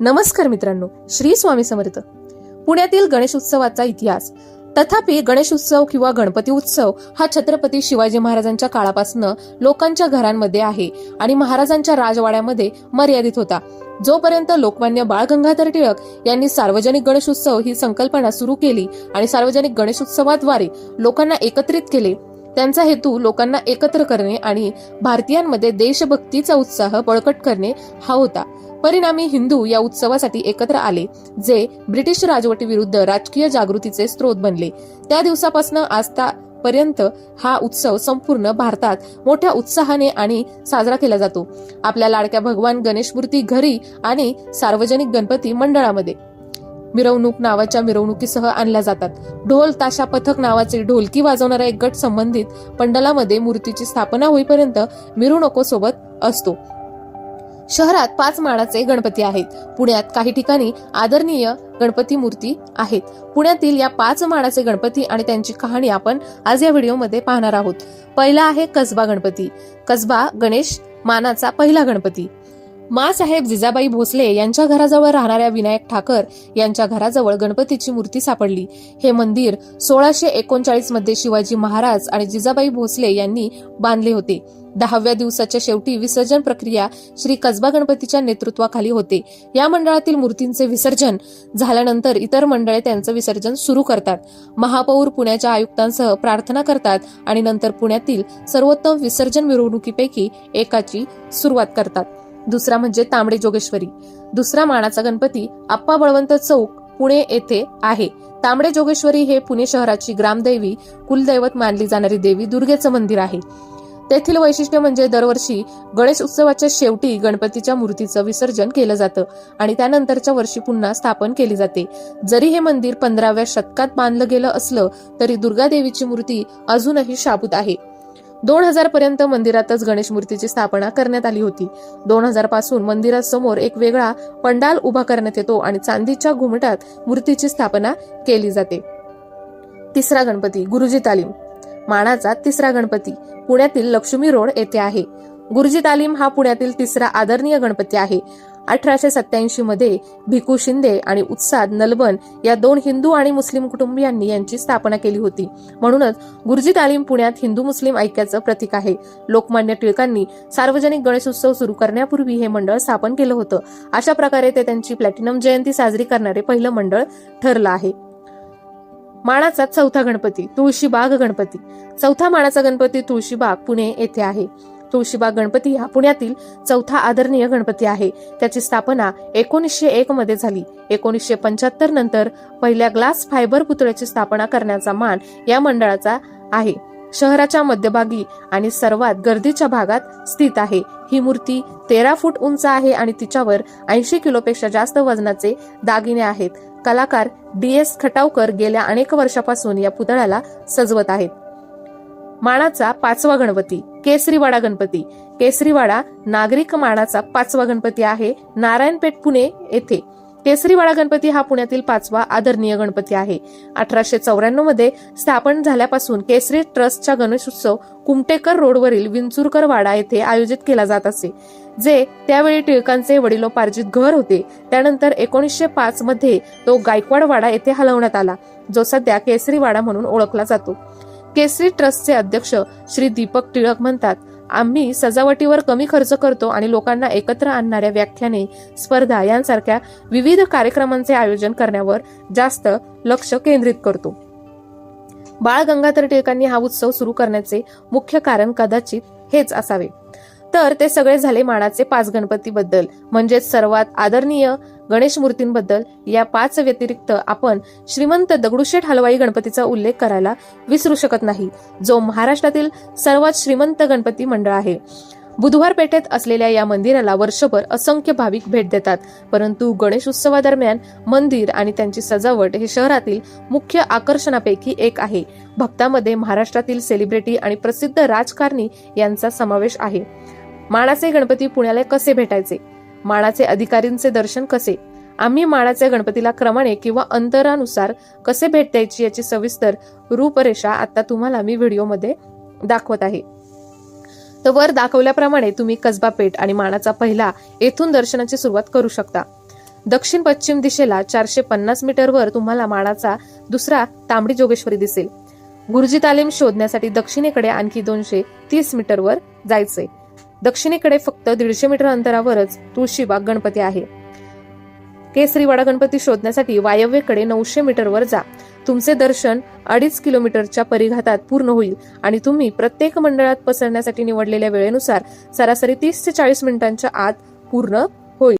नमस्कार मित्रांनो श्री स्वामी समर्थ. पुण्यातील गणेश उत्सवाचा इतिहास. तथापि गणेश उत्सव किंवा गणपती उत्सव हा छत्रपती शिवाजी महाराजांच्या काळापासून लोकांच्या घरांमध्ये आहे आणि महाराजांच्या राजवाड्यामध्ये मर्यादित होता. जोपर्यंत लोकमान्य बाळ गंगाधर टिळक यांनी सार्वजनिक गणेश उत्सव ही संकल्पना सुरू केली आणि सार्वजनिक गणेश उत्सवाद्वारे लोकांना एकत्रित केले त्यांचा हेतू लोकांना एकत्र करणे आणि भारतीयांमध्ये देशभक्तीचा उत्साह बळकट करणे हा होता. परिणामी हिंदू या उत्सवासाठी एकत्र आले जे ब्रिटिश राजवटीविरुद्ध राजकीय जागृतीचे स्रोत बनले. त्या दिवसापासून आजतापर्यंत हा उत्सव संपूर्ण भारतात मोठ्या उत्साहाने आणि साजरा केला जातो. आपल्या लाडक्या भगवान गणेश मूर्ती घरी आणि सार्वजनिक गणपती मंडळामध्ये. मिरवणूक नावाच्या मिरवणुकीसह आणल्या जातात. ढोल ताशा पथक नावाचे ढोलकी वाजवणारा एक गट संबंधित पंडलामध्ये मूर्तीची स्थापना होईपर्यंत मिरवणुकोसोबत असतो. शहरात पाच माळाचे गणपती आहेत. पुण्यात काही ठिकाणी आदरणीय गणपती मूर्ती आहेत. पुण्यातील या पाच माळाचे गणपती आणि त्यांची कहाणी आपण आज या व्हिडिओमध्ये पाहणार आहोत. पहिला आहे कसबा गणपती. कसबा गणेश मानाचा पहिला गणपती. मासाहेब जिजाबाई भोसले यांच्या घराजवळ राहणाऱ्या विनायक ठाकर यांच्या घराजवळ गणपतीची मूर्ती सापडली. हे मंदिर सोळाशे एकोणचाळीसमध्ये शिवाजी महाराज आणि जिजाबाई भोसले यांनी बांधले होते. दहाव्या दिवसाच्या शेवटी विसर्जन प्रक्रिया श्री कसबा गणपतीच्या नेतृत्वाखाली होते. या मंडळातील मूर्तींचे विसर्जन झाल्यानंतर इतर मंडळे त्यांचं विसर्जन सुरू करतात. महापौर पुण्याच्या आयुक्तांसह प्रार्थना करतात आणि नंतर पुण्यातील सर्वोत्तम विसर्जन मिरवणुकीपैकी एकाची सुरुवात करतात. दुसरा म्हणजे तांबडे जोगेश्वरी. दुसरा मानाचा गणपती आप्पा बळवंत चौक पुणे येथे आहे. तांबडे जोगेश्वरी हे पुणे शहराची ग्रामदैवी कुलदैवत मानली जाणारी देवी दुर्गेचं मंदिर आहे. तेथील वैशिष्ट्य म्हणजे दरवर्षी गणेश उत्सवाच्या शेवटी गणपतीच्या मूर्तीचं विसर्जन केलं जातं आणि त्यानंतरच्या वर्षी पुन्हा स्थापन केली जाते. जरी हे मंदिर पंधराव्या शतकात बांधलं गेलं असलं तरी दुर्गा देवीची मूर्ती अजूनही शाबूत आहे. दोन हजार पर्यंत मंदिरातच गणेश मूर्तीची स्थापना करण्यात आली होती. दोन हजारपासून मंदिरासमोर एक वेगळा पंडाल उभा करण्यात येतो आणि चांदीच्या घुमटात मूर्तीची स्थापना केली जाते. तिसरा गणपती गुरुजी तालीम. मानाचा तिसरा गणपती पुण्यातील लक्ष्मी रोड येथे आहे. गुरुजी तालीम हा पुण्यातील तिसरा आदरणीय गणपती आहे. अठराशे सत्याऐंशी मध्ये भिकू शिंदे आणि उत्साद नलबन या दोन हिंदू आणि मुस्लिम कुटुंबियांनी यांची स्थापना केली होती. म्हणूनच गुरुजी तालीम पुण्यात हिंदू मुस्लिम ऐक्याचं प्रतीक आहे. लोकमान्य टिळकांनी सार्वजनिक गणेशोत्सव सुरू करण्यापूर्वी हे मंडळ स्थापन केलं होतं. अशा प्रकारे ते त्यांची प्लॅटिनम जयंती साजरी करणारे पहिलं मंडळ ठरलं आहे. माणाचा चौथा गणपती तुळशीबाग गणपती. चौथा माणाचा गणपती तुळशीबाग पुणे येथे आहे. तुळशीबाग गणपती हा पुण्यातील चौथा आदरणीय गणपती आहे. त्याची स्थापना एकोणीसशे एक मध्ये झाली. एकोणीसशे पंच्याहत्तर नंतर पहिल्या ग्लास फायबर पुतळ्याची स्थापना करण्याचा मान या मंडळाचा आहे. शहराच्या मध्यभागी आणि सर्वात गर्दीच्या भागात स्थित आहे. ही मूर्ती तेरा फूट उंच आहे आणि तिच्यावर ऐंशी किलोपेक्षा जास्त वजनाचे दागिने आहेत. कलाकार डी एस खटावकर गेल्या अनेक वर्षापासून या पुतळ्याला सजवत आहेत. माणाचा पाचवा गणपती केसरीवाडा गणपती. केसरीवाडा नागरिक मानाचा पाचवा गणपती आहे नारायणपेठ पुणे येथे. केसरीवाडा गणपती हा पुण्यातील पाचवा आदरणीय गणपती आहे. अठराशे चौऱ्याण्णवमध्ये स्थापन झाल्यापासून केसरी ट्रस्टचा गणेशोत्सव कुमटेकर रोडवरील विंचुरकर वाडा येथे आयोजित केला जात असे. जे त्यावेळी टिळकांचे वडिलोपार्जित घर होते. त्यानंतर एकोणीसशे पाच मध्ये तो गायकवाड वाडा येथे हलवण्यात आला जो सध्या केसरीवाडा म्हणून ओळखला जातो. केसरी ट्रस्टचे अध्यक्ष श्री दीपक टिळक म्हणतात आम्ही सजावटीवर कमी खर्च करतो आणि लोकांना एकत्र आणणाऱ्या व्याख्याने स्पर्धा यांसारख्या विविध कार्यक्रमांचे आयोजन करण्यावर जास्त लक्ष केंद्रित करतो. बाळ गंगाधर टिळकांनी हा उत्सव सुरू करण्याचे मुख्य कारण कदाचित हेच असावे. तर ते सगळे झाले मानाचे पाच गणपतीबद्दल म्हणजेच सर्वात आदरणीय गणेश मूर्तींबद्दल या पाच व्यतिरिक्त आपण श्रीमंत दगडूशेठ हलवाई गणपतीचा उल्लेख करायला विसरू शकत नाही जो महाराष्ट्रातील सर्वात श्रीमंत गणपती मंडळ आहे. बुधवार पेठेत असलेल्या या मंदिराला वर्षभर असंख्य भाविक भेट देतात परंतु गणेश उत्सवादरम्यान मंदिर आणि त्यांची सजावट हे शहरातील मुख्य आकर्षणापैकी एक आहे. भक्तामध्ये महाराष्ट्रातील सेलिब्रिटी आणि प्रसिद्ध राजकारणी यांचा समावेश आहे. माळाचे गणपती पुण्याला कसे भेटायचे? माळाचे अधिकारींचे दर्शन कसे? आम्ही माळाच्या गणपतीला क्रमाने किंवा अंतरानुसार कसे भेट द्यायची याची सविस्तर रूपरेषा आता तुम्हाला मी व्हिडिओमध्ये दाखवत आहे. तर वर दाखवल्याप्रमाणे तुम्ही कसबा पेठ आणि मानाचा पहिला येथून दर्शनाची सुरुवात करू शकता. दक्षिण पश्चिम दिशेला चारशे पन्नास मीटरवर तुम्हाला माडाचा दुसरा तांबडी जोगेश्वरी दिसेल. गुरुजी तालीम शोधण्यासाठी दक्षिणेकडे आणखी दोनशे तीस मीटरवर जायचे. दक्षिणेकडे फक्त दीडशे मीटर अंतरावरच तुळशीबाग गणपती आहे. केसरीवाडा गणपती शोधण्यासाठी वायव्येकडे नऊशे मीटरवर जा. तुमचे दर्शन अडीच किलोमीटरच्या परिघातात पूर्ण होईल आणि तुम्ही प्रत्येक मंडळात पसरण्यासाठी निवडलेल्या वेळेनुसार सरासरी तीस ते चाळीस मिनिटांच्या आत पूर्ण